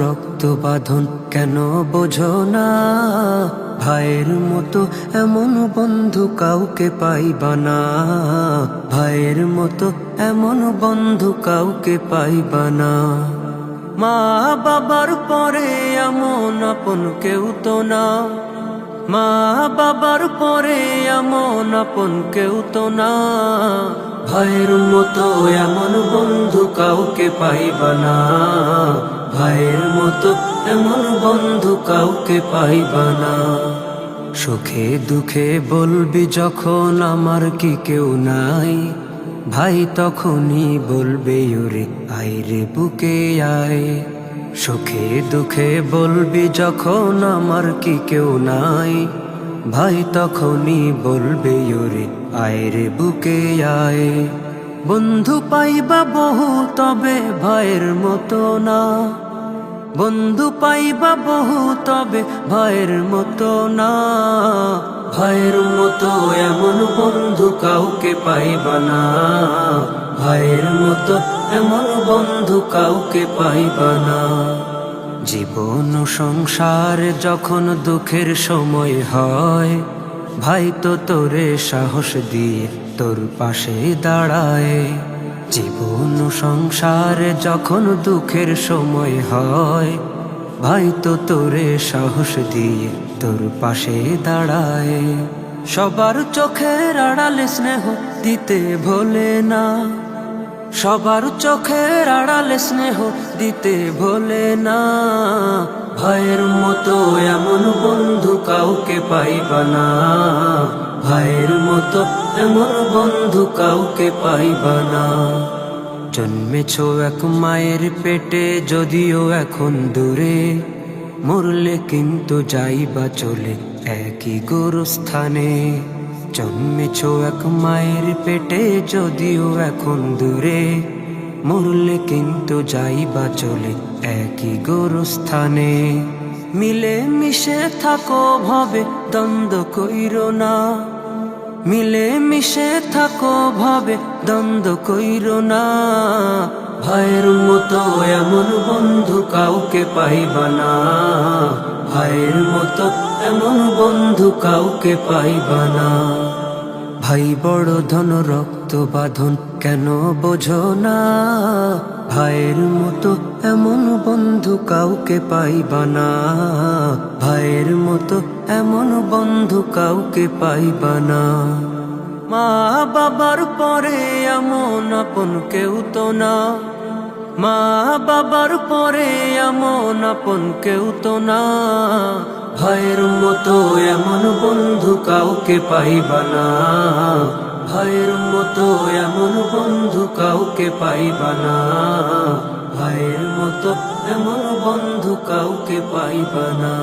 রক্ত বাঁধন, কেন বোঝো না? ভাইয়ের মতো এমন বন্ধু কাউকে পাইবা না। ভাইয়ের মতো এমন বন্ধু কাউকে পাইবা না। মা বাবার পরে এমন আপন কেউ তো না। মা বাবার পরে এমন আপন কেউ তো না। ভাইয়ের মতো এমন বন্ধু কাউকে পাইবা না। ভাইয়ের মতো এমন বন্ধু কাউকে পাইবা না। সুখে দুঃখে বলবি যখন আমার কি কেউ নাই। ভাই তখনই বলবে, ওরে আইরে বুকে আয়। সুখে দুঃখে বলবি যখন আমার কি কেউ নাই। ভাই তখনই বলবে, ওরে আয়রে বুকে আয়। বন্ধু পাইবা বহু, তবে ভাইয়ের মতো না। বন্ধু পাইবা বহু, তবে ভাইয়ের মতো না। ভাইয়ের মতো এমন বন্ধু কাউকে পাইবা না। ভাইয়ের মতো এমন বন্ধু কাউকে পাইবা না। জীবন সংসার যখন দুঃখের সময় হয়, ভাই তো তোরে সাহস দিয়ে তোর পাশে দাঁড়ায়। জীবন সংসারে যখন দুঃখের সময় হয়, ভাই তো তোরে সাহস দিয়ে তোর পাশে দাঁড়ায়। সবার চোখের আড়ালে স্নেহ দিতে ভোলে না সবার চোখের আড়ালে স্নেহ দিতে ভোলে না। ভাইয়ের মতো এমন বন্ধু কাউকে পাইবা না। ভাইয়ের মতো এমন বন্ধু কাউকে পাইবা না। জন্মেছ এক মায়ের পেটে, যদিও এখন দূরে। মরলে কিন্তু যাইবা চলে একই গোরস্থানে। জন্মেছ এক মায়ের পেটে, যদিও এখন দূরে। মরলে কিন্তু যাইবা চলে একই গোরস্থানে। মিলে মিশে থাকো ভাবে, দ্বন্দ্ব কইর না। মিলে মিশে থাকো ভাবে, দ্বন্দ্ব কইর না। ভাইয়ের মতো এমন বন্ধু কাউকে পাইবা না। ভাইয়ের মতো এমন বন্ধু কাউকে পাইবা না। ভাই বড় ধন, রক্ত বাঁধন কেন বোঝো না? ভাইয়ের মতো এমন বন্ধু কাউকে পাইবা না। ভাইয়ের মতো এমন বন্ধু কাউকে পাইবা না। মা বাবার পরে এমন আপন কেউ তো না। মা বাবার পরে এমন আপন কেউ তো না। ভাইয়ের মতো এমন বন্ধু কাউকে পাইবা না। ভাইয়ের মতো এমন বন্ধু কাউকে পাইবা না। ভাইয়ের মতো এমন বন্ধু কাউকে পাইবা না।